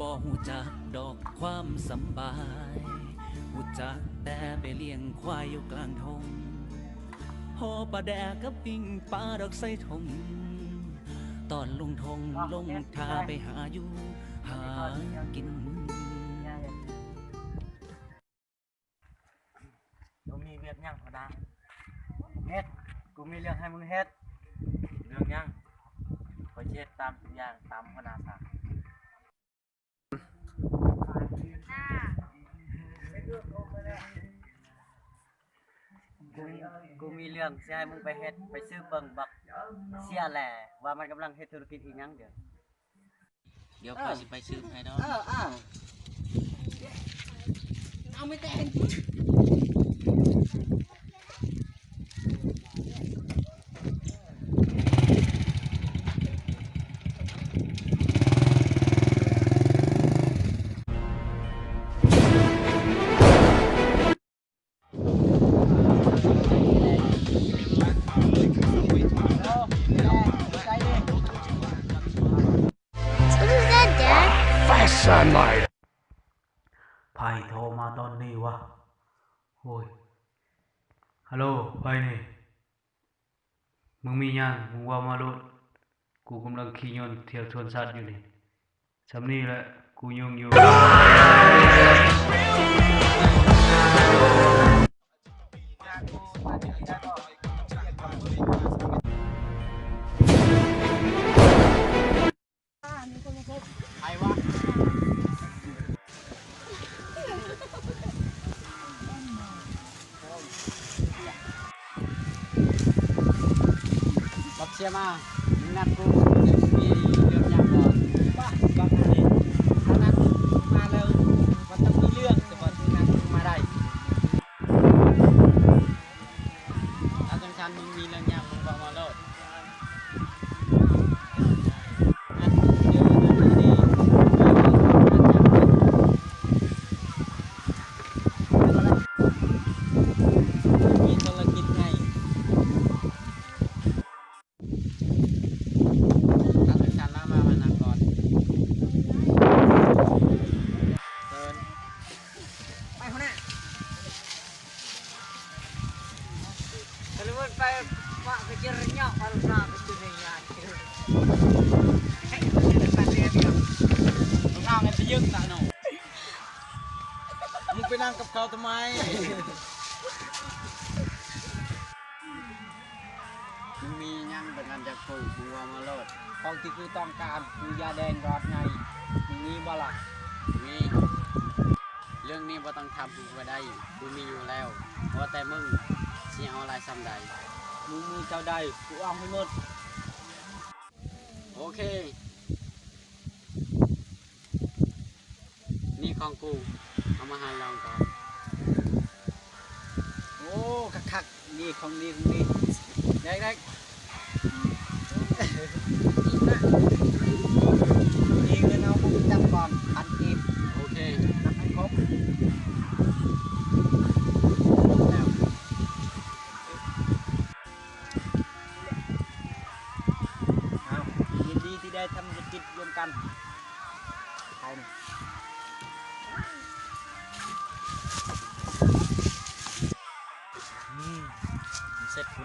บ่หูจักดอกความสบายหูจักแต่ไปเลี้ยงควายอยู่กลางทงหอปลาแดกกับปิ้งปลาดอกไส้ทงตอนลงทงลงทาไปหาอยู่หากินกูมีเวียกยังพอดาเฮ็ดกูมีเรื่องให้มึงเฮ็ด เรื่องยังขอเช็ดตามทุกอย่างตามพนาสา กูกูมีเรื่องสิให้มึงไปเฮ็ดไปซื้อเบิ่งบักเสียแหล่ว่ามันกำลังเฮ็ดธุรกิจอีกหยังเดี๋ยวเดี๋ยวข้าสิไปซื้อให้ดอกเอออ้าวเอาไม่แต่ง โทรมาตอนนี้วะโอ้ยฮัลโหลไผ่นี่มึงมียังมึงว่ามาโลดกูกำลังขี่ยนต์เที่ยวชวนสัตว์อยู่นี่สำนี้แหละกูยุ่งอยู่ บักเสียมามึงนัดกูมีเรื่องยังบ่บ้าบักนี่ถ้านัดมาแล้ งเอาเงินไปยึดนะหนูมึงไปนั่งกับเขาทำไม มึงมียังเป็นอันจะกูกูเอามาโลดของที่กูต้องการคือยาแดงรอดไงมึงมีบ่ล่ะมีเรื่องนี้บ่ต้องทำกูก็ได้กูมีอยู่แล้วเพราะแต่มึงสิเอาอะไรซ้ำใดมึงมีเจ้าใดกูเอาให้หมดโอเค นี่ของกูเอามาให้ลองก่อนโอ้คักๆนี่ของดีของดีได้ได้นี่เงินเอาผมจับก่อนพันกีบโอเคนับให้ครบแล้วเอายินดีที่ได้ทำธุรกิจร่วมกันใครนี่อื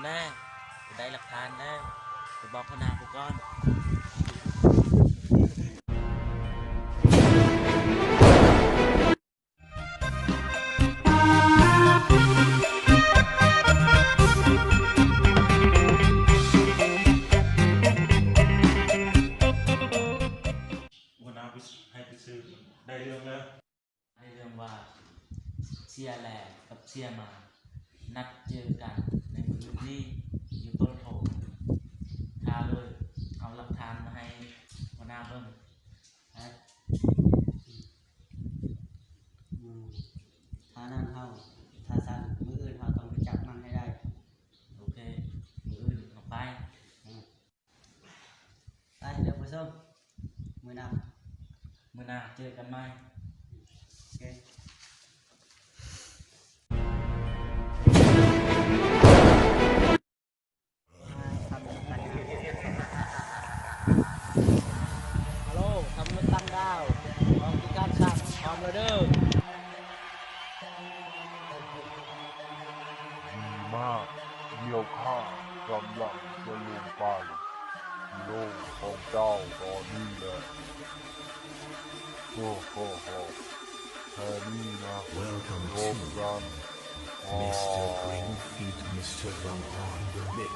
แน่กูได้หลักฐานแล้วกูบอกพนากูก่อนวันน้าไปให้ไปซื้อได้เรื่องแล้วได้เรื่องว่าเชียร์แหลกกับเชียร์มา นัดเจอกัน ในมือนี้อยู่ต้นโพทาเลย เอาหลักฐานมาให้หัวหน้าเบิ่งฮะอืมถ้านั่นเฮาถ้าสั้นมืออื่นเฮาต้องไปจับมันให้ได้ โอเค มืออื่นเอาไป ไปเดี๋ยวผู้ชมมือหนักมือหน้าเจอกันไหมโอเค โอ้โหโหแค่นี้นะ Welcome รบ to กันอ๋อ Mr. Green Feet, Mr. Rum on the mix.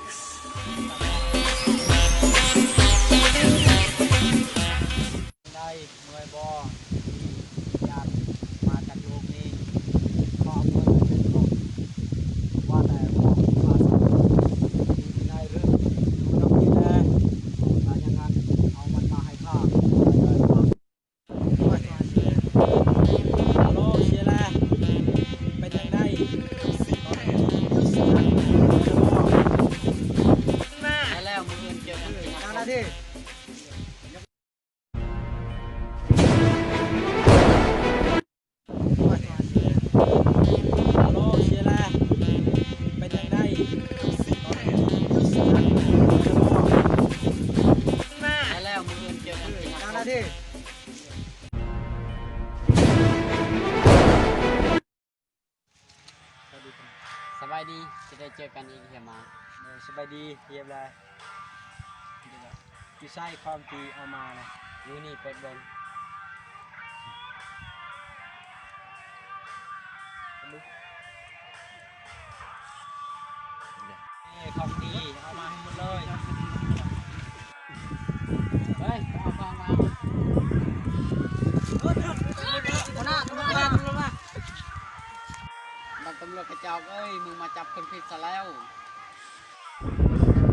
ายดีจะได้เจอกันอีกเฮียมาสบายดีเยี่ยมเลยอยู่ใส่ความตีเอามานะอยู่นี่เปิดเบงนี่ของดีเอามาให้หมดเลย เฮ้ยเอากองมาหัวหน้าตำรวจมาตำรวจมาบังตำร วจกระจอกเอ้ยมึงมาจับคนผิดซะแล้ว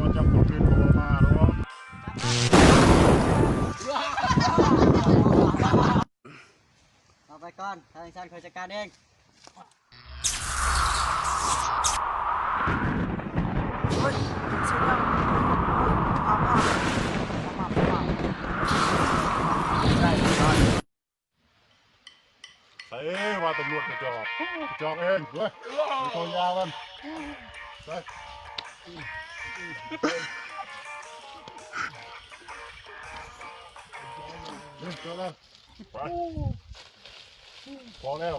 มาจับคนผิดโทรมาหรอเอาไปก่อนทางชันเคยจัดการเอง เอ้ยว่าตำรวจกระจอกกระจอกเองเว้ยมีตัวยาวกันไปเดินเจอแล้วไปพอแล้ว